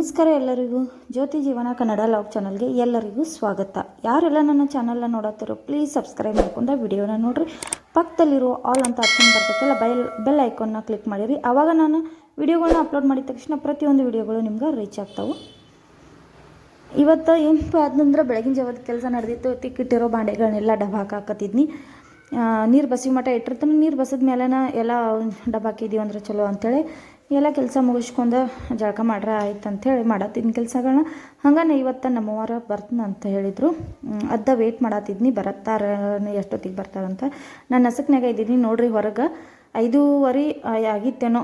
ನಮಸ್ಕಾರ ಎಲ್ಲರಿಗೂ. ಜ್ಯೋತಿ ಜೀವನ ಕನ್ನಡ ಲಾಗ್ ಚಾನಲ್ಗೆ ಎಲ್ಲರಿಗೂ ಸ್ವಾಗತ. ಯಾರೆಲ್ಲ ನನ್ನ ಚಾನಲ್ನ ನೋಡತ್ತಿರೋ ಪ್ಲೀಸ್ ಸಬ್ಸ್ಕ್ರೈಬ್ ಮಾಡ್ಕೊಂಡು ವಿಡಿಯೋನ ನೋಡಿರಿ. ಪಕ್ಕದಲ್ಲಿರೋ ಆಲ್ ಅಂತ ಆಪ್ಷನ್ ಬರ್ತೈತಲ್ಲ ಬೈಲ್ ಬೆಲ್ ಐಕಾನ್ನ ಕ್ಲಿಕ್ ಮಾಡಿರಿ. ಆವಾಗ ನಾನು ವಿಡಿಯೋಗಳನ್ನ ಅಪ್ಲೋಡ್ ಮಾಡಿದ ತಕ್ಷಣ ಪ್ರತಿಯೊಂದು ವಿಡಿಯೋಗಳು ನಿಮ್ಗೆ ರೀಚ್ ಆಗ್ತಾವೆ. ಇವತ್ತು ಏನಪ್ಪ ಅದಂದ್ರೆ ಬೆಳಗಿನ ಜಾವದ ಕೆಲಸ ನಡೆದಿತ್ತು. ತಿಕ್ಕಿಟ್ಟಿರೋ ಬಾಂಡೆಗಳನ್ನೆಲ್ಲ ಡಬ್ಬ ಹಾಕತ್ತಿದ್ನಿ. ನೀರು ಬಸಿ ಮಟ್ಟ ಇಟ್ಟಿರ್ತಾನೆ, ನೀರು ಬಸಿದ ಮೇಲೆನ ಎಲ್ಲ ಡಬ್ಬ ಹಾಕಿದೀವಿ ಅಂದ್ರೆ ಚಲೋ ಅಂತೇಳಿ. ಎಲ್ಲ ಕೆಲಸ ಮುಗಿಸ್ಕೊಂಡು ಜಳಕ ಮಾಡ್ರೆ ಆಯ್ತು ಅಂಥೇಳಿ ಮಾಡತ್ತಿನ ಕೆಲಸಗಳನ್ನ ಹಂಗಾನೆ ಇವತ್ತು ನಮ್ಮವರ ಬರ್ತನ ಅಂತ ಹೇಳಿದರು ಅದ ವೆಯ್ಟ್ ಮಾಡತ್ತಿದ್ನಿ ಬರತ್ತಾರ ಎಷ್ಟೊತ್ತಿಗೆ ಬರ್ತಾರಂತ. ನಾನು ನಸಕ್ನಾಗ ಇದ್ದೀನಿ ನೋಡ್ರಿ ಹೊರಗೆ. ಐದೂವರೆ ಆಗಿತ್ತೇನೋ,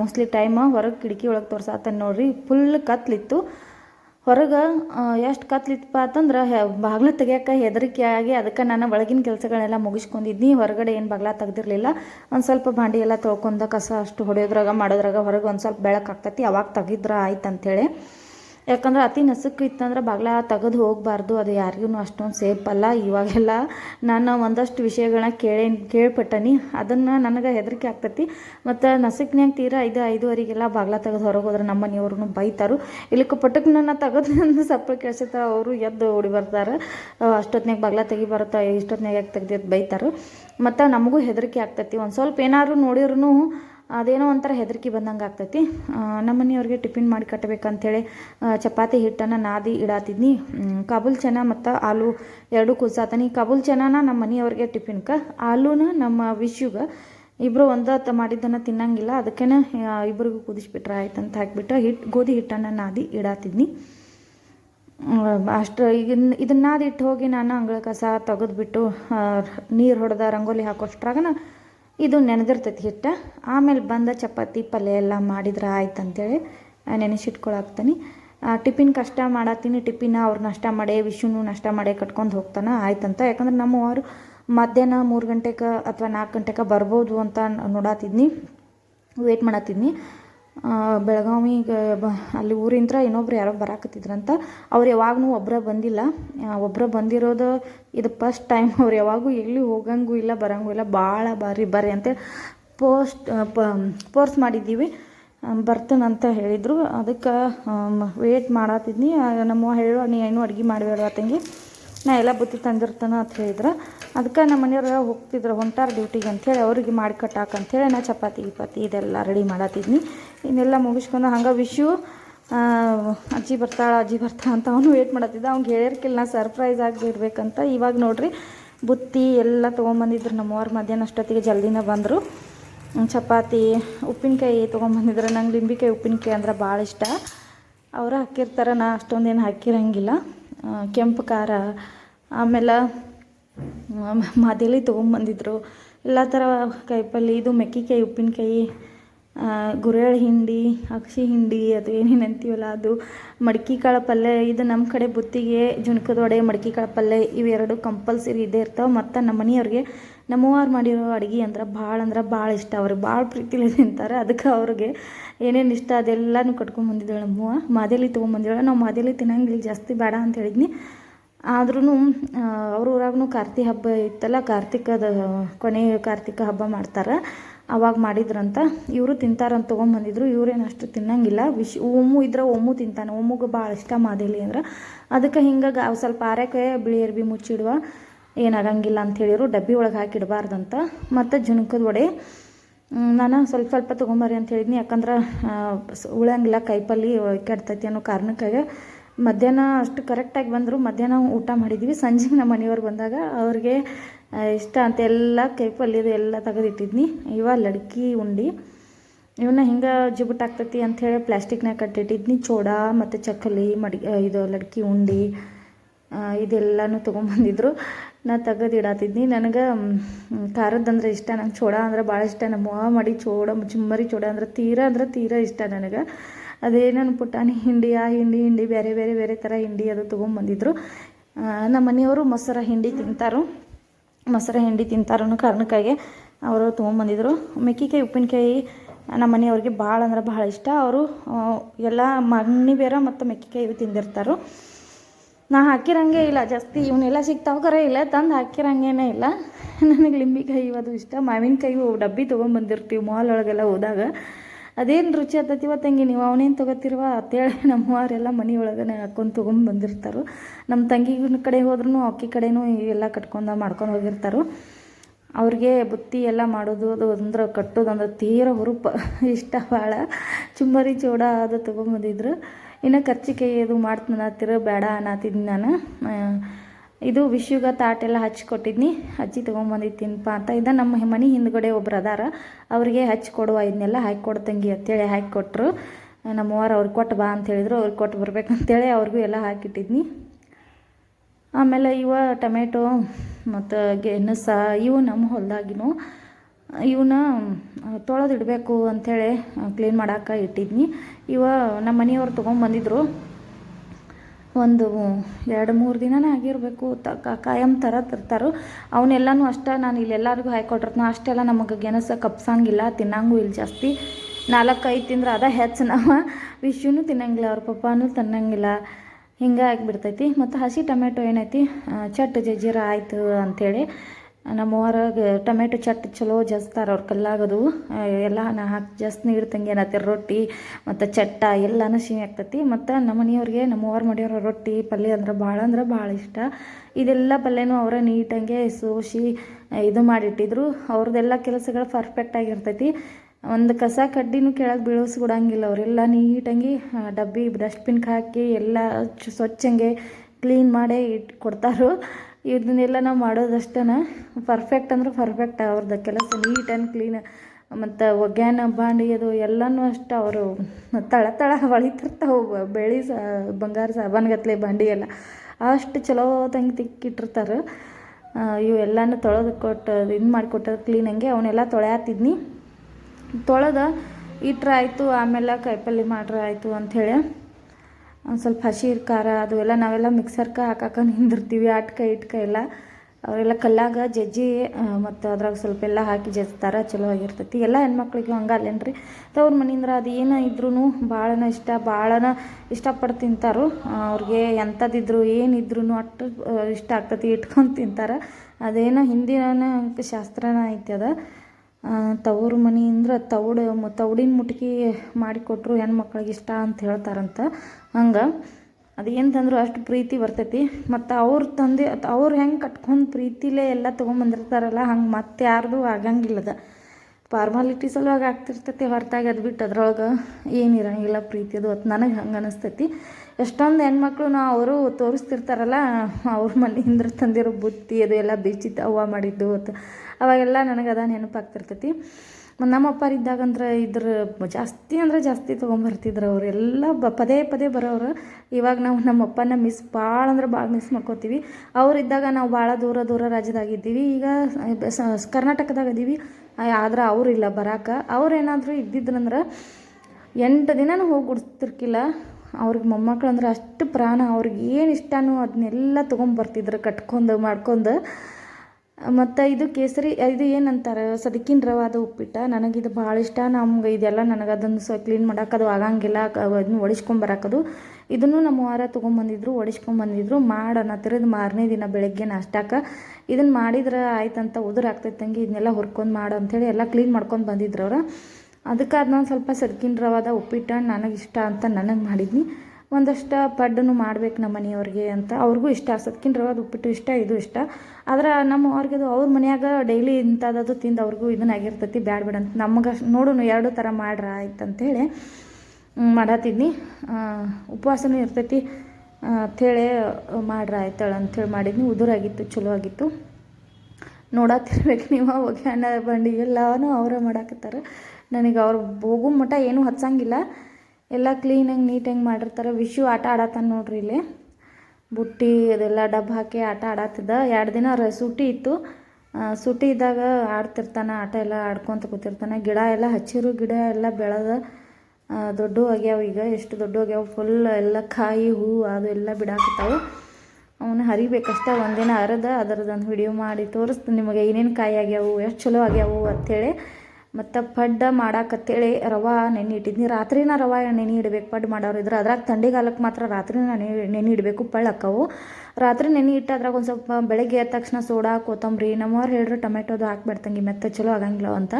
ಮೋಸ್ಟ್ಲಿ ಟೈಮ್ ಹೊರಗೆ ಕಿಟಕಿ ಒಳಗೆ ತೋರ್ಸಾತನ್ ನೋಡ್ರಿ. ಫುಲ್ ಕತ್ಲಿತ್ತು. ಹೊರಗೆ ಎಷ್ಟು ಕತ್ಲಿತ್ತಪ್ಪ ಅಂತಂದ್ರೆ ಬಾಗ್ಲ ತೆಗಿಯೋಕೆ ಹೆದರಿಕೆ ಆಗಿ ಅದಕ್ಕೆ ನಾನು ಒಳಗಿನ ಕೆಲಸಗಳೆಲ್ಲ ಮುಗಿಸ್ಕೊಂಡಿದ್ನಿ. ಹೊರಗಡೆ ಏನು ಬಾಗ್ಲ ತೆಗ್ದಿರಲಿಲ್ಲ. ಒಂದು ಸ್ವಲ್ಪ ಭಾಂಡಿ ಎಲ್ಲ ತೊಳ್ಕೊಂಡ ಕಸ ಅಷ್ಟು ಹೊಡೆಯೋದ್ರಾಗ, ಮಾಡೋದ್ರಾಗ ಹೊರಗೆ ಒಂದು ಸ್ವಲ್ಪ ಬೆಳಕು ಆಗ್ತೈತಿ ಅವಾಗ ತೆಗಿದ್ರೆ ಆಯ್ತು ಅಂಥೇಳಿ ಯಾಕಂದ್ರೆ ಅತಿ ನಸುಕು ಇತ್ತಂದ್ರೆ ಬಾಗ್ಲ ತೆಗೆದು ಹೋಗಬಾರ್ದು, ಅದು ಯಾರಿಗೂ ಅಷ್ಟೊಂದು ಸೇಫ್ ಅಲ್ಲ. ಇವಾಗೆಲ್ಲ ನಾನು ಒಂದಷ್ಟು ವಿಷಯಗಳನ್ನ ಕೇಳಿ, ಕೇಳ್ಪಟ್ಟನಿ. ಅದನ್ನು ನನಗೆ ಹೆದರಿಕೆ ಆಗ್ತೈತಿ. ಮತ್ತು ನಸುಕ್ನ್ಯಾಗ ತೀರಾ ಐದು, ಐದುವರೆಗೆಲ್ಲ ಬಾಗ್ಲ ತೆಗೆದು ಹೊರಗೆ ಹೋದ್ರೆ ನಮ್ಮ ಮನೆಯವ್ರು ಬೈತಾರು. ಇಲ್ಲಿಕ್ಕೆ ಪಟಕ್ ನನ್ನ ತೆಗೆದು ನನ್ನ ಸಪ್ಪಳ ಕೇಳಿಸುತ್ತಾ ಅವರು ಎದ್ದು ಓಡಿ ಬರ್ತಾರೆ. ಅಷ್ಟೊತ್ತಿನಾಗ ಬಾಗ್ಲ ತೆಗಿ ಬರುತ್ತಾ ಇಷ್ಟೊತ್ತಿನಾಗ ತೆಗ್ದಿದ್ದು ಬೈತಾರೆ. ಮತ್ತು ನಮಗೂ ಹೆದರಿಕೆ ಆಗ್ತೈತಿ. ಒಂದು ಸ್ವಲ್ಪ ಏನಾದ್ರು ನೋಡಿದ್ರು ಅದೇನೋ ಒಂಥರ ಹೆದರಿಕೆ ಬಂದಂಗೆ ಆಗ್ತೈತಿ. ನಮ್ಮ ಮನೆಯವ್ರಿಗೆ ಟಿಫಿನ್ ಮಾಡಿ ಕಟ್ಟಬೇಕಂಥೇಳಿ ಚಪಾತಿ, ಹಿಟ್ಟನ್ನು ನಾದಿ ಇಡಾತಿದ್ನಿ. ಕಾಬೂಲ್ ಚೆನ್ನ ಮತ್ತು ಆಲೂ ಎರಡು ಕುದಿಸಾತೀನಿ. ಕಾಬೂಲ್ ಚೆನ್ನನ ನಮ್ಮ ಮನೆಯವ್ರಿಗೆ ಟಿಫಿನ್ಗೆ ಆಲೂನ ನಮ್ಮ ವಿಶ್ಯುಗೆ ಇಬ್ಬರು ಒಂದ ಮಾಡಿದ್ದನ್ನು ತಿನ್ನಂಗಿಲ್ಲ. ಅದಕ್ಕೇ ಇಬ್ಬರಿಗೂ ಕುದಿಸ್ಬಿಟ್ರೆ ಆಯ್ತು ಅಂತ ಹಾಕ್ಬಿಟ್ಟು ಹಿಟ್ಟು ಗೋಧಿ ಹಿಟ್ಟನ್ನು ನಾದಿ ಇಡಾತಿದ್ನಿ. ಅಷ್ಟು ಈಗಿನ, ಇದನ್ನ ನಾದಿಟ್ಟು ಹೋಗಿ ನಾನು ಅಂಗಳ ಕಸ ತೆಗೆದ್ಬಿಟ್ಟು ನೀರು ಹೊಡೆದ ರಂಗೋಲಿ ಹಾಕೋಷ್ಟ್ರಾಗನ ಇದು ನೆನೆದಿರ್ತೈತಿ ಹಿಟ್ಟು. ಆಮೇಲೆ ಬಂದ ಚಪಾತಿ ಪಲ್ಯ ಎಲ್ಲ ಮಾಡಿದ್ರೆ ಆಯ್ತು ಅಂತೇಳಿ ನೆನೆಸಿಟ್ಕೊಳಾಕ್ತೀನಿ ಟಿಫಿನ್ ಕಷ್ಟ ಮಾಡತ್ತೀನಿ, ಟಿಫಿನ್ ಅವ್ರು ನಷ್ಟ ಮಾಡಿ ವಿಷುನು ನಷ್ಟ ಮಾಡಿ ಕಟ್ಕೊಂಡು ಹೋಗ್ತಾನೆ, ಆಯ್ತಂತ. ಯಾಕಂದ್ರೆ ನಮ್ಮ ಅವರು ಮಧ್ಯಾಹ್ನ ಮೂರು ಗಂಟೆಗೆ ಅಥವಾ ನಾಲ್ಕು ಗಂಟೆಗೆ ಬರ್ಬೋದು ಅಂತ ನೋಡತ್ತಿದ್ನಿ ವೇಟ್ ಮಾಡತ್ತಿದ್ನಿ ಬೆಳಗಾವಿಗೆ ಬ, ಅಲ್ಲಿ ಊರಿಂತ್ರ ಇನ್ನೊಬ್ರು ಯಾರೋ ಬರಾಕತ್ತಿದ್ರಂತ, ಅವ್ರು ಯಾವಾಗೂ ಒಬ್ಬರೇ ಬಂದಿಲ್ಲ. ಒಬ್ಬರೇ ಬಂದಿರೋದು ಇದು ಫಸ್ಟ್ ಟೈಮ್ ಅವ್ರು ಯಾವಾಗೂ ಎಲ್ಲಿ ಹೋಗಂಗೂ ಇಲ್ಲ, ಬರಂಗೂ ಇಲ್ಲ ಭಾಳ ಬಾರಿ ಬರ್ರಿ ಅಂತೇಳಿ ಪೋಸ್ಟ್ ಪೋರ್ಸ್ ಮಾಡಿದ್ದೀವಿ. ಬರ್ತಾನಂತ ಹೇಳಿದರು. ಅದಕ್ಕೆ ವೇಟ್ ಮಾಡತ್ತಿದ್ನಿ ನಮ್ಮ ಹೇಳೋ, ನೀ ಏನು ಅಡುಗೆ ಮಾಡಿಬೇಡ ತಂಗಿ? ನಾ ಎಲ್ಲ ಬುತ್ತಿ ತಂದಿರ್ತಾನೆ ಅಂತ ಹೇಳಿದ್ರು. ಅದಕ್ಕೆ ನಮ್ಮ ಮನೆಯವ್ರು ಹೋಗ್ತಿದ್ರು ಹೊಂಟಾರ ಡ್ಯೂಟಿಗೆ ಅಂಥೇಳಿ ಅವ್ರಿಗೆ ಮಾಡಿ ಕಟ್ಟಾಕ ಅಂಥೇಳಿ ನಾ ಚಪಾತಿ, ಗಿಪಾತಿ ಇದೆಲ್ಲ ರೆಡಿ ಮಾಡತ್ತಿದ್ನಿ ಇನ್ನೆಲ್ಲ ಮುಗಿಸ್ಕೊಂಡು ಹಂಗೆ ವಿಶು ಅಜ್ಜಿ ಬರ್ತಾಳೆ, ಅಜ್ಜಿ ಬರ್ತಾಳ ಅಂತ ಅವನು ವೇಟ್ ಮಾಡತ್ತಿದ್ದ ಅವ್ನಿಗೆ ಹೇಳಿರ್ಕಿಲ್ಲ ನಾ ಸರ್ಪ್ರೈಸ್ ಆಗಿಬಿಡ್ಬೇಕಂತ ಇವಾಗ ನೋಡ್ರಿ ಬುತ್ತಿ ಎಲ್ಲ ತೊಗೊಂಬಂದಿದ್ರು ನಮ್ಮವ್ರ. ಮಧ್ಯಾಹ್ನ ಅಷ್ಟೊತ್ತಿಗೆ ಜಲ್ದಿನೇ ಬಂದರು. ಚಪಾತಿ, ಉಪ್ಪಿನಕಾಯಿ ತೊಗೊಂಬಂದಿದ್ರು. ನಂಗೆ ಲಿಂಬಿಕಾಯಿ, ಉಪ್ಪಿನಕಾಯಿ ಅಂದ್ರೆ ಭಾಳ ಇಷ್ಟ. ಅವರು ಹಾಕಿರ್ತಾರೆ, ನಾ ಅಷ್ಟೊಂದೇನು ಹಾಕಿರಂಗಿಲ್ಲ. ಕೆಂಪು ಖಾರ, ಆಮೇಲೆ ಮಾದೇಲಿ ತೊಗೊಂಬಂದಿದ್ರು. ಎಲ್ಲ ಥರ ಕಾಯಿಪಲ್ಲೆ, ಇದು ಮೆಕ್ಕಿಕಾಯಿ, ಉಪ್ಪಿನಕಾಯಿ ಗುರೇಳ್ ಹಿಂಡಿ ಅಕ್ಷಿ ಹಿಂಡಿ, ಅದು ಏನೇನು ಅಂತೀವಲ್ಲ, ಅದು ಮಡ್ಕೆ ಕಾಳು ಪಲ್ಯ ಇದು ನಮ್ಮ ಕಡೆ ಬುತ್ತಿಗೆ ಜುಣ್ಕದ ವಡೆ ಮಡ್ಕೆ ಕಾಳು ಪಲ್ಯ ಇವೆರಡು ಕಂಪಲ್ಸರಿ ಇದೇ ಇರ್ತಾವೆ. ಮತ್ತು ನಮ್ಮ ಮನೆಯವ್ರಿಗೆ ನಮ್ಮವ್ರು ಮಾಡಿರೋ ಅಡುಗೆ ಅಂದ್ರೆ ಭಾಳ ಅಂದ್ರೆ ಭಾಳ ಇಷ್ಟ. ಅವ್ರಿಗೆ ಭಾಳ ಪ್ರೀತಿಲಿ ತಿಂತಾರೆ. ಅದಕ್ಕೆ ಅವ್ರಿಗೆ ಏನೇನು ಇಷ್ಟ ಅದೆಲ್ಲನೂ ಕಟ್ಕೊಂಬಂದಿದ್ದಾಳೆ ನಮ್ಮವ್ವ. ಮಾದೇಲಿ ತೊಗೊಂಬಂದಿದ್ದಾಳೆ. ನಾವು ಮಾದೇಲಿ ತಿನ್ನಂಗಿಲ್ಲ, ಜಾಸ್ತಿ ಬೇಡ ಅಂತ ಹೇಳಿದ್ನಿ. ಆದ್ರೂ ಅವ್ರ ಊರಾಗೂ ಕಾರ್ತಿ ಹಬ್ಬ ಇತ್ತಲ್ಲ, ಕಾರ್ತಿಕದ ಕೊನೆ ಕಾರ್ತಿಕ ಹಬ್ಬ ಮಾಡ್ತಾರೆ. ಅವಾಗ ಮಾಡಿದ್ರಂತ. ಇವರು ತಿಂತಾರಂತ ತೊಗೊಂಬಂದಿದ್ರು. ಇವ್ರೇನು ಅಷ್ಟು ತಿನ್ನಂಗಿಲ್ಲ. ವಿಶ್, ಒಮ್ಮು ಇದ್ರೆ ಒಮ್ಮು ತಿಂತಾನೆ. ಒಮ್ಮಗೆ ಭಾಳ ಇಷ್ಟ ಮಾದೇಲಿ ಅಂದ್ರೆ. ಅದಕ್ಕೆ ಹಿಂಗಾಗಿ ಸ್ವಲ್ಪ ಆರಕ್ಕೆ ಬಿಳಿ ಅರ್ಬಿ ಮುಚ್ಚಿಡುವ. ಏನಾಗಂಗಿಲ್ಲ ಅಂತ ಡಬ್ಬಿ ಒಳಗೆ ಹಾಕಿ ಇಡಬಾರ್ದಂತ. ಮತ್ತು ಜುಣಕದ ವಡೆ ನಾನು ಸ್ವಲ್ಪ ಸ್ವಲ್ಪ ತೊಗೊಂಬರ್ರಿ ಅಂತ ಹೇಳಿದ್ನಿ ಯಾಕಂದ್ರೆ ಉಳಂಗಿಲ್ಲ ಕೈಪಲ್ಲಿ ಕೆಡ್ತೈತಿ ಅನ್ನೋ ಕಾರಣಕ್ಕಾಗಿ ಮಧ್ಯಾಹ್ನ ಅಷ್ಟು ಕರೆಕ್ಟಾಗಿ ಬಂದರು. ಮಧ್ಯಾಹ್ನ ಊಟ ಮಾಡಿದ್ವಿ. ಸಂಜೆಗೆ ನಮ್ಮ ಮನೆಯವ್ರು ಬಂದಾಗ ಅವ್ರಿಗೆ ಇಷ್ಟ ಅಂತ ಎಲ್ಲ ಕೈಪಲ್ಯದು ಎಲ್ಲ ತೆಗೆದಿಟ್ಟಿದ್ನಿ. ಇವ ಲಡ್ಕಿ, ಉಂಡಿ. ಇವನ್ನ ಹಿಂಗೆ ಜಿಬುಟ್ ಆಗ್ತೈತಿ ಅಂಥೇಳಿ ಪ್ಲಾಸ್ಟಿಕ್ನಾಗ ಕಟ್ಟಿಟ್ಟಿದ್ನಿ. ಚೋಡ, ಮತ್ತು ಚಕ್ಕಲಿ ಮಡಿ ಇದು ಲಡ್ಕಿ, ಉಂಡಿ. ಇದೆಲ್ಲನೂ ತೊಗೊಂಬಂದಿದ್ರು. ನಾ ತೆಗೆದಿಡಾತಿದ್ನಿ ನನಗೆ ಖಾರದಂದ್ರೆ ಇಷ್ಟ, ನಂಗೆ ಚೋಡ ಅಂದ್ರೆ ಭಾಳ ಇಷ್ಟ. ನಮ್ಮ ಅವ್ವ ಮಾಡಿ ಚೋಡ, ಚುಮ್ಮರಿ ಚೋಡ ಅಂದ್ರೆ ತೀರಾ ಅಂದ್ರೆ ತೀರಾ ಇಷ್ಟ ನನಗೆ. ಅದೇನನ್ನು ಪುಟಾಣಿ ಹಿಂಡಿ, ಆ ಹಿಂಡಿ ಹಿಂಡಿ ಬೇರೆ ಬೇರೆ ಬೇರೆ ಥರ ಹಿಂಡಿ ಅದು ತೊಗೊಂಬಂದಿದ್ರು. ನಮ್ಮ ಮನೆಯವರು ಮೊಸರ ಹಿಂಡಿ ತಿಂತಾರೋ. ಮೊಸರ ಹಿಂಡಿ ತಿಂತಾರೋ ಕಾರಣಕ್ಕಾಗಿ ಅವರು ತೊಗೊಂಬಂದಿದ್ರು. ಮೆಕ್ಕಿಕಾಯಿ, ಉಪ್ಪಿನಕಾಯಿ ನಮ್ಮ ಮನೆಯವ್ರಿಗೆ ಭಾಳ ಅಂದ್ರೆ ಭಾಳ ಇಷ್ಟ. ಅವರು ಎಲ್ಲ ಮಣ್ಣಿ ಬೇರೆ ಮತ್ತು ಮೆಕ್ಕಿಕಾಯಿ ತಿಂದಿರ್ತಾರೆ. ನಾ ಹಾಕಿರಂಗೆ ಇಲ್ಲ, ಜಾಸ್ತಿ ಇವನ್ನೆಲ್ಲ ಸಿಗ್ತಾವ ಕರೆ ಇಲ್ಲ, ತಂದು ಹಾಕಿರಂಗೇನೇ ಇಲ್ಲ. ನನಗೆ ಲಿಂಬಿಕಾಯಿ ಅದು ಇಷ್ಟ, ಮಾವಿನಕಾಯಿ ಡಬ್ಬಿ ತೊಗೊಂಬಂದಿರ್ತೀವಿ ಮಾಲ್ ಒಳಗೆಲ್ಲ ಹೋದಾಗ. ಅದೇನು ರುಚಿ ಆತೈತಿ ತಂಗಿ, ನೀವು ಅವನೇನು ತೊಗೋತಿರುವ? ಅಂತೇಳಿ ನಮ್ಮವರೆಲ್ಲ ಮನೆ ಒಳಗನೆ ಹಾಕೊಂಡು ತೊಗೊಂಡು ಬಂದಿರ್ತಾರೆ. ನಮ್ಮ ತಂಗಿನ ಕಡೆ ಹೋದ್ರೂ ಅಕ್ಕಿ ಕಡೆನೂ ಇವೆಲ್ಲ ಕಟ್ಕೊಂಡು ಮಾಡ್ಕೊಂಡು ಹೋಗಿರ್ತಾರೆ. ಅವ್ರಿಗೆ ಬುತ್ತಿ ಎಲ್ಲ ಮಾಡೋದು, ಅದು ಅಂದ್ರೆ ಕಟ್ಟೋದು ಅಂದ್ರೆ ತೀರ ಹುರುಪ. ಇಷ್ಟ ಭಾಳ ಚುಮ್ಮರಿ ಚೂಡ ಅದು ತೊಗೊಂಬಂದಿದ್ರು ಇನ್ನು ಕರ್ಚಿಕಾಯಿ ಅದು ಮಾಡ್ತೀನಿ ಅನ್ನತ್ತಿರ, ಬೇಡ ಅನ್ನತ್ತಿದ್ನಿ ನಾನು. ಇದು ವಿಶ್ವಗ ತಾಟೆಲ್ಲ ಹಚ್ಚಿ ಕೊಟ್ಟಿದ್ನಿ. ಹಚ್ಚಿ ತೊಗೊಂಬಂದಿತ್ತೀನಪ್ಪ ಅಂತ. ಇದ ನಮ್ಮ ಮನೆ ಹಿಂದ್ಗಡೆ ಒಬ್ರು ಅದಾರ. ಅವ್ರಿಗೆ ಹಚ್ಚಿ ಕೊಡುವ ಇದನ್ನೆಲ್ಲ ಹಾಕಿ ಕೊಡ್ತಂಗಿ ಅಂತೇಳಿ ಹಾಕಿ ಕೊಟ್ಟರು ನಮ್ಮವ್ರು ಅವ್ರಿಗೆ ಕೊಟ್ಟು ಬಾ ಅಂತ ಹೇಳಿದ್ರು. ಅವ್ರಿಗೆ ಕೊಟ್ಟು ಬರ್ಬೇಕಂತೇಳಿ ಅವ್ರಿಗೂ ಎಲ್ಲ ಹಾಕಿಟ್ಟಿದ್ನಿ ಆಮೇಲೆ ಇವ ಟೊಮೆಟೊ ಮತ್ತು ಗೆಣಸ ಇವು ನಮ್ಮ ಹೊಲದಾಗಿನೂ ಇವನ್ನ ತೊಳೆದಿಡಬೇಕು ಅಂಥೇಳಿ ಕ್ಲೀನ್ ಮಾಡಕ್ಕೆ ಇಟ್ಟಿದ್ನಿ. ಇವ ನಮ್ಮ ಮನೆಯವ್ರು ತೊಗೊಂಬಂದಿದ್ರು ಒಂದು ಎರಡು ಮೂರು ದಿನನೇ ಆಗಿರಬೇಕು ತ ಕಾಯಂ ಥರ ತರ್ತಾರೋ. ಅವನ್ನೆಲ್ಲನೂ ಅಷ್ಟೇ ನಾನು ಇಲ್ಲಿ ಎಲ್ಲರಿಗೂ ಹಾಕೊಟ್ಟಿರ್ತೀನಿ ಅಷ್ಟೆಲ್ಲ ನಮಗೆ ಗೆಣಸ ಕಪ್ಸಂಗಿಲ್ಲ, ತಿನ್ನಂಗೂ ಇಲ್ಲ ಜಾಸ್ತಿ. ನಾಲ್ಕು ಐದು ತಿಂದ್ರೆ ಅದ ಹೆಚ್ಚು ನಾವು. ವಿಶ್ವನೂ ತಿನ್ನಂಗಿಲ್ಲ, ಅವ್ರ ಪಪ್ಪಾನು ತಿನ್ನಂಗಿಲ್ಲ. ಹಿಂಗೆ ಆಗಿಬಿಡ್ತೈತಿ. ಮತ್ತು ಹಸಿ ಟೊಮೆಟೊ ಏನೈತಿ ಚಟ್ ಜಜ್ಜಿರ ಆಯಿತು ಅಂಥೇಳಿ. ನಮ್ಮ ಹೊರಗೆ ಟೊಮೆಟೊ ಚಟ್ ಚಲೋ ಜಸ್ತಾರ ಅವ್ರ ಕಲ್ಲಾಗದು. ಎಲ್ಲ ನಾ ಹಾಕಿ ಜಾಸ್ತಿ ನೀರು ತಂಗಿ ಏನತ್ತೀರ ರೊಟ್ಟಿ ಮತ್ತು ಚಟ್ಟ ಎಲ್ಲನೂ ಸಿಹಿ ಆಗ್ತೈತಿ. ಮತ್ತು ನಮ್ಮ ಮನೆಯವ್ರಿಗೆ, ನಮ್ಮ ಅವ್ರ ರೊಟ್ಟಿ, ಪಲ್ಯ ಅಂದ್ರೆ ಭಾಳ ಅಂದ್ರೆ ಭಾಳ ಇಷ್ಟ. ಇದೆಲ್ಲ ಪಲ್ಯನೂ ಅವರ ನೀಟಂಗೆ ಸೋಸಿ ಇದು ಮಾಡಿಟ್ಟಿದ್ರು. ಅವ್ರದ್ದೆಲ್ಲ ಕೆಲಸಗಳು ಪರ್ಫೆಕ್ಟ್ ಆಗಿರ್ತೈತಿ. ಒಂದು ಕಸ ಕಡ್ಡಿನೂ ಕೆಳಗೆ ಬೀಳಿಸ್ಬಿಡಂಗಿಲ್ಲ ಅವರೆಲ್ಲ ನೀಟಂಗಿ ಡಬ್ಬಿ, ಡಸ್ಟ್ಬಿನ್ಗೆ ಹಾಕಿ ಎಲ್ಲ ಸ್ವಚ್ಛಂಗೆ ಕ್ಲೀನ್ ಮಾಡೇ ಇಟ್ಟು ಕೊಡ್ತಾರೋ ಇದನ್ನೆಲ್ಲ ನಾವು ಮಾಡೋದಷ್ಟೇನ ಪರ್ಫೆಕ್ಟ್ ಅಂದ್ರೆ ಪರ್ಫೆಕ್ಟ್ ಅವ್ರದ್ದು ಕೆಲಸ ನೀಟ್ ಆ್ಯಂಡ್ ಕ್ಲೀನ್ ಮತ್ತು ಒಗ್ಯಾನ, ಬಾಂಡಿ ಅದು ಎಲ್ಲನೂ ಅಷ್ಟು ಅವರು ತಳ ತಳ ಹೊಳಿತಿರ್ತಾವೆ ಬೆಳಿ ಸ, ಬಂಗಾರ ಸಾಬಾನ್ಗತ್ಲೆ ಬಾಂಡಿ ಎಲ್ಲ. ಅಷ್ಟು ಚಲೋ ತಂಗಿ ತಿಕ್ಕಿಟ್ಟಿರ್ತಾರೆ. ಇವೆಲ್ಲನೂ ತೊಳೆದು ಕೊಟ್ಟು, ಇದು ಮಾಡಿಕೊಟ್ಟರು ಕ್ಲೀನಂಗೆ ಅವನ್ನೆಲ್ಲ ತೊಳೆಯತ್ತಿದ್ನಿ ತೊಳೆದ ಇಟ್ರಾಯಿತು ಆಮೇಲೆ ಕಾಯಿಪಲ್ಲೆ ಮಾಡ್ರೆ ಆಯಿತು ಅಂಥೇಳಿ ಒಂದು ಸ್ವಲ್ಪ ಹಸಿರು ಖಾರ, ಅದು ಎಲ್ಲ ನಾವೆಲ್ಲ ಮಿಕ್ಸರ್ಗೆ ಹಾಕಕ್ಕೆ ನಿಂದಿರ್ತೀವಿ ಆಟ್ಕ ಇಟ್ಕ ಎಲ್ಲ. ಅವರೆಲ್ಲ ಕಲ್ಲಾಗ ಜಜ್ಜಿ ಮತ್ತು ಅದ್ರಾಗ ಸ್ವಲ್ಪ ಎಲ್ಲ ಹಾಕಿ ಜಜ್ತಾರ, ಚಲೋ ಆಗಿರ್ತೈತಿ. ಎಲ್ಲ ಹೆಣ್ಮಕ್ಳಿಗೂ ಹಂಗೆ ಅಲ್ಲೇನ್ರಿ? ತವ್ರ ಮನೆಯಿಂದ ಅದು ಏನೇ ಇದ್ರೂ ಭಾಳನ ಇಷ್ಟ ಭಾಳನ ಇಷ್ಟಪಟ್ಟು ತಿಂತಾರು. ಅವ್ರಿಗೆ ಎಂಥದ್ದಿದ್ರು ಏನಿದ್ರು ಅಷ್ಟು ಇಷ್ಟ ಆಗ್ತೈತಿ, ಇಟ್ಕೊಂಡು ತಿಂತಾರೆ. ಅದೇನೋ ಹಿಂದಿನ ಶಾಸ್ತ್ರನ ಐತಿ ಅದ. ಆ, ಮನೆ ಅಂದ್ರೆ ತೌಡು ತೌಡಿನ ಮುಟ್ಕಿ ಮಾಡಿಕೊಟ್ರು ಹೆಣ್ಮಕ್ಳಿಗೆ ಇಷ್ಟ ಅಂತ ಹೇಳ್ತಾರಂತ. ಹಂಗೆ ಅದು ಏನು ತಂದ್ರು ಅಷ್ಟು ಪ್ರೀತಿ ಬರ್ತೈತಿ. ಮತ್ತು ಅವ್ರ ತಂದೆ ಅವ್ರು ಹೆಂಗೆ ಕಟ್ಕೊಂಡು ಪ್ರೀತಿಲೇ ಎಲ್ಲ ತೊಗೊಂಬಂದಿರ್ತಾರಲ್ಲ ಹಂಗೆ ಮತ್ತೆ ಯಾರ್ದು ಆಗಂಗಿಲ್ಲದ. ಫಾರ್ಮಾಲಿಟಿ ಸಲುವಾಗಿ ಆಗ್ತಿರ್ತೈತಿ, ಹೊರತಾಗಿ ಅದು ಬಿಟ್ಟು ಅದ್ರೊಳಗೆ ಏನಿರಂಗಿಲ್ಲ ಪ್ರೀತಿ ಅದು ಹೊತ್ತು ನನಗೆ ಹಂಗೆ ಅನಿಸ್ತೈತಿ. ಎಷ್ಟೊಂದು ಹೆಣ್ಮಕ್ಳು ನಾವು ಅವರು ತೋರಿಸ್ತಿರ್ತಾರಲ್ಲ, ಅವ್ರ ಮನೆಯಿಂದ ತಂದಿರೋ ಬುತ್ತಿ ಅದು ಎಲ್ಲ ಬೇಚಿತ್ತು ಅವ್ವ ಮಾಡಿದ್ದು ಹೊತ್ತು ಅವಾಗೆಲ್ಲ ನನಗೆ ಅದ ನೆನಪಾಗ್ತಿರ್ತೈತಿ. ನಮ್ಮ ಅಪ್ಪಾರಿದ್ದಾಗಂದ್ರೆ ಇದ್ರ ಜಾಸ್ತಿ ಅಂದ್ರೆ ಜಾಸ್ತಿ ತೊಗೊಂಬರ್ತಿದ್ರು ಅವ್ರು, ಎಲ್ಲ ಬ ಪದೇ ಪದೇ ಬರೋರು. ಇವಾಗ ನಾವು ನಮ್ಮ ಅಪ್ಪನ ಮಿಸ್ ಭಾಳ ಅಂದ್ರೆ ಭಾಳ ಮಿಸ್ ಮಾಡ್ಕೋತೀವಿ. ಅವ್ರಿದ್ದಾಗ ನಾವು ಭಾಳ ದೂರ ದೂರ ರಾಜ್ಯದಾಗಿದ್ದೀವಿ ಈಗ ಕರ್ನಾಟಕದಾಗ ಇದೀವಿ. ಆದ್ರೆ ಅವರಿಲ್ಲ ಬರಾಕ. ಅವ್ರು ಏನಾದರೂ ಇದ್ದಿದ್ರಂದ್ರೆ ಎಂಟು ದಿನನೂ ಹೋಗಿ ಗುಡಿಸ್ತಿರ್ಕಿಲ್ಲ ಅವ್ರಿಗೆ ಮೊಮ್ಮಕ್ಳು ಅಂದ್ರೆ ಅಷ್ಟು ಪ್ರಾಣ. ಅವ್ರಿಗೆ ಏನು ಇಷ್ಟನೋ ಅದನ್ನೆಲ್ಲ ತೊಗೊಂಬರ್ತಿದ್ರು ಕಟ್ಕೊಂಡು, ಮಾಡ್ಕೊಂಡು. ಮತ್ತು ಇದು ಕೇಸರಿ, ಇದು ಏನಂತಾರೆ? ಸದಕಿನ ರವಾದ ಉಪ್ಪಿಟ್ಟ. ನನಗಿದು ಭಾಳ ಇಷ್ಟ. ನಮ್ಗೆ ಇದೆಲ್ಲ ನನಗೆ ಅದನ್ನು ಸೊ ಕ್ಲೀನ್ ಮಾಡೋಕ್ಕದು ಆಗಂಗಿಲ್ಲ. ಅದನ್ನು ಒಡಿಸ್ಕೊಂಬರಾಕದು ಇದನ್ನು ನಮ್ಮ ವಾರ ತೊಗೊಂಬಂದಿದ್ರು, ಒಡಿಸ್ಕೊಂಬಂದಿದ್ರು, ಮಾಡೋಣ, ತಿರ್ದು ಮಾರನೇ ದಿನ ಬೆಳಗ್ಗೆ ನಾಷ್ಟಕ್ಕೆ ಇದನ್ನು ಮಾಡಿದ್ರೆ ಆಯ್ತಂತ ಉದುರು ಆಗ್ತೈತೆ ತಂಗಿ ಇದನ್ನೆಲ್ಲ ಹುರ್ಕೊಂಡು ಮಾಡು ಅಂಥೇಳಿ ಎಲ್ಲ ಕ್ಲೀನ್ ಮಾಡ್ಕೊಂಡು ಬಂದಿದ್ರು ಅವರು. ಅದಕ್ಕೆ ಅದನ್ನೊಂದು ಸ್ವಲ್ಪ ಸದ್ಕಿನ ರವಾದ ಉಪ್ಪಿಟ್ಟು ನನಗೆ ಇಷ್ಟ ಅಂತ ನನಗೆ ಮಾಡಿದ್ನಿ. ಒಂದಷ್ಟು ಪಡ್ಡನ್ನು ಮಾಡ್ಬೇಕು ನಮ್ಮ ಮನೆಯವ್ರಿಗೆ ಅಂತ. ಅವ್ರಿಗೂ ಇಷ್ಟ ಸತ್ಕಿನ ರವಾದ ಉಪ್ಪಿಟ್ಟು ಇಷ್ಟ, ಇದು ಇಷ್ಟ. ಆದ್ರೆ ನಮ್ಮ ಅವ್ರಿಗೆ ಅದು ಅವ್ರ ಮನ್ಯಾಗ ಡೈಲಿ ಇಂಥದ್ದು ತಿಂದು ಅವ್ರಿಗೂ ಇದನ್ನ ಆಗಿರ್ತೈತಿ, ಬ್ಯಾಡ ಬೇಡ ಅಂತ. ನಮಗೆ ನೋಡೋಣ ಎರಡು ಥರ ಮಾಡ್ರ ಆಯ್ತು ಅಂತೇಳಿ ಮಾಡತ್ತಿದ್ನಿ ಉಪವಾಸನೂ ಇರ್ತೈತಿ. ಅಂಥೇಳಿ ಮಾಡ್ರ ಆಯ್ತಾಳ ಅಂಥೇಳಿ ಮಾಡಿದ್ನಿ. ಉದುರಾಗಿತ್ತು ಚಲೋ ಆಗಿತ್ತು. ನೋಡತ್ತಿರ್ಬೇಕು ನೀವು, ಹೋಗಿ ಅಣ್ಣ ಬಂಡಿ ಎಲ್ಲನೂ ಅವರೇ ಮಾಡಾಕತ್ತಾರ. ನನಗೆ ಅವ್ರು ಹೋಗೋ ಮಟ್ಟ ಏನೂ ಹಚ್ಚಂಗಿಲ್ಲ. ಎಲ್ಲ ಕ್ಲೀನಾಗಿ ನೀಟಾಗಿ ಮಾಡಿರ್ತಾರೆ. ವಿಶು ಆಟ ಆಡತ್ತಾನ ನೋಡ್ರಿ ಇಲ್ಲಿ. ಬುಟ್ಟಿ ಅದೆಲ್ಲ ಡಬ್ಬ ಹಾಕಿ ಆಟ ಆಡತ್ತಿದ್ದ ಎರಡು ದಿನ ರ, ಸೂಟಿ ಇತ್ತು. ಸೂಟಿ ಇದ್ದಾಗ ಆಡ್ತಿರ್ತಾನೆ, ಆಟ ಎಲ್ಲ ಆಡ್ಕೊತ ಕೂತಿರ್ತಾನೆ. ಗಿಡ ಎಲ್ಲ ಹಚ್ಚಿರು, ಗಿಡ ಎಲ್ಲ ಬೆಳೆದ. ದೊಡ್ಡ ಆಗ್ಯಾವ ಈಗ, ಎಷ್ಟು ದೊಡ್ಡ ಆಗ್ಯಾವ ಫುಲ್ ಎಲ್ಲ ಕಾಯಿ ಹೂವು ಅದು ಎಲ್ಲ ಬಿಡಾಕತ್ತಾವು. ಅವನು ಹರಿಬೇಕಷ್ಟೇ, ಒಂದಿನ ಹರದ, ಅದರದೊಂದು ವಿಡಿಯೋ ಮಾಡಿ ತೋರಿಸ್ತೀನಿ, ನಿಮಗೆ ಏನೇನು ಕಾಯಿ ಆಗ್ಯಾವು, ಎಷ್ಟು ಚಲೋ ಆಗ್ಯಾವು ಅಂಥೇಳಿ ಮತ್ತು ಪಡ್ಡ ಮಾಡಾಕತ್ತೇಳಿ ರವಾ ನೆನೆ ಇಟ್ಟಿದ್ನಿ. ರಾತ್ರಿನ ರವೆ ನೆನೆ ಇಡ್ಬೇಕು, ಪಡ್ಡು ಮಾಡೋರು ಇದ್ರೆ ಅದ್ರಾಗ ಥಂಡಿಗಾಲಕ್ಕೆ ಮಾತ್ರ ರಾತ್ರಿನ ನೆನೆ ನೆನೆ ಇಡಬೇಕು ಪಳ್ಳಕ್ಕವು. ರಾತ್ರಿ ನೆನೆ ಇಟ್ಟು ಅದ್ರಾಗ ಒಂದು ಸ್ವಲ್ಪ ಬೆಳಗ್ಗೆ ಎದ್ದ ತಕ್ಷಣ ಸೋಡಾ, ಕೊತ್ತಂಬರಿ, ನಮ್ಮವ್ರು ಹೇಳ್ರಿ ಹಾಕ್ಬೇಡ ಹಾಕ್ಬಿಡ್ತಂಗೆ ಮೆತ್ತ ಚಲೋ ಆಗಂಗಿಲ್ಲ ಅಂತ.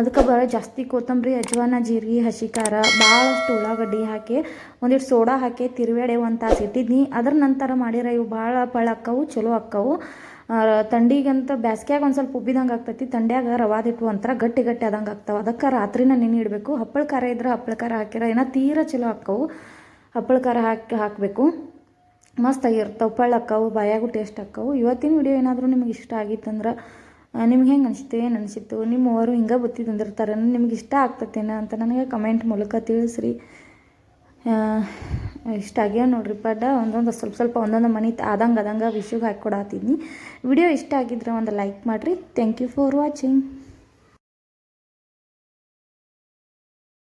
ಅದಕ್ಕೆ ಬರೋ ಜಾಸ್ತಿ ಕೊತ್ತಂಬರಿ, ಅಜ್ವಾನ, ಜೀರಿಗೆ, ಹಸಿ ಖಾರ ಭಾಳಷ್ಟು ಉಳ್ಳಾಗಡ್ಡಿ ಹಾಕಿ ಒಂದಿಷ್ಟು ಸೋಡಾ ಹಾಕಿ ತಿರುವೆಡೆ ಒಂದು ತಾಸು ಇಟ್ಟಿದ್ನಿ. ಅದ್ರ ನಂತರ ಮಾಡಿರ ಇವು ಭಾಳ ಪಳ್ಳಕ್ಕವು, ಚಲೋ ಅಕ್ಕವು. ಆ, ಥಂಡಿಗಂತ ಬ್ಯಾಸ್ಗ್ಯಾಗ ಒಂದು ಸ್ವಲ್ಪ ಉಬ್ಬಿದಂಗೆ ಆಗ್ತೈತಿ. ಥಂಡ್ಯಾಗ ರವಾದಿಟ್ಟು ಒಂಥರ ಗಟ್ಟಿ ಗಟ್ಟಿ ಆದಂಗೆ ಆಗ್ತಾವೆ. ಅದಕ್ಕೆ ರಾತ್ರಿನ ನೆನೆ ಇಡಬೇಕು. ಹಪ್ಪಳ ಖಾರ ಇದ್ರೆ ಹಪ್ಪಳ ಖಾರ ಹಾಕಿರ ಏನೋ ತೀರ ಚಲೋ ಹಾಕವು ಹಪ್ಪಳ ಖಾರ ಹಾಕಿ ಹಾಕಬೇಕು. ಮಸ್ತಾಗಿರ್ತಾವೆ ಪಳ್ಳ ಹಾಕವು ಬಾಯಾಗೂ ಟೇಸ್ಟ್ ಹಾಕವು ಇವತ್ತಿನ ವಿಡಿಯೋ ಏನಾದರೂ ನಿಮ್ಗೆ ಇಷ್ಟ ಆಗಿತ್ತಂದ್ರೆ ನಿಮ್ಗೆ ಹೆಂಗೆ ಅನಿಸ್ತು ಏನು ಅನಿಸಿತ್ತು ನಿಮ್ಮವರು ಹಿಂಗೆ ಬುತ್ತಿ ತಂದಿರ್ತಾರೆ ನಿಮ್ಗೆ ಇಷ್ಟ ಆಗ್ತತೇನ ಅಂತ ನನಗೆ ಕಮೆಂಟ್ ಮೂಲಕ ತಿಳಿಸ್ರಿ. ಇಷ್ಟ ಆಗ್ಯಾವ ನೋಡ್ರಿ ಪಡ್ಡ ಒಂದೊಂದು ಸ್ವಲ್ಪ ಸ್ವಲ್ಪ ಒಂದೊಂದು ಮನೆ ಆದಂಗೆ ಆದಂಗೆ ವಿಷುಗೆ ಹಾಕಿ ಕೊಡಾತಿದ್ನಿ. ವಿಡಿಯೋ ಇಷ್ಟ ಆಗಿದ್ರೆ ಒಂದು ಲೈಕ್ ಮಾಡಿರಿ. Thank you for watching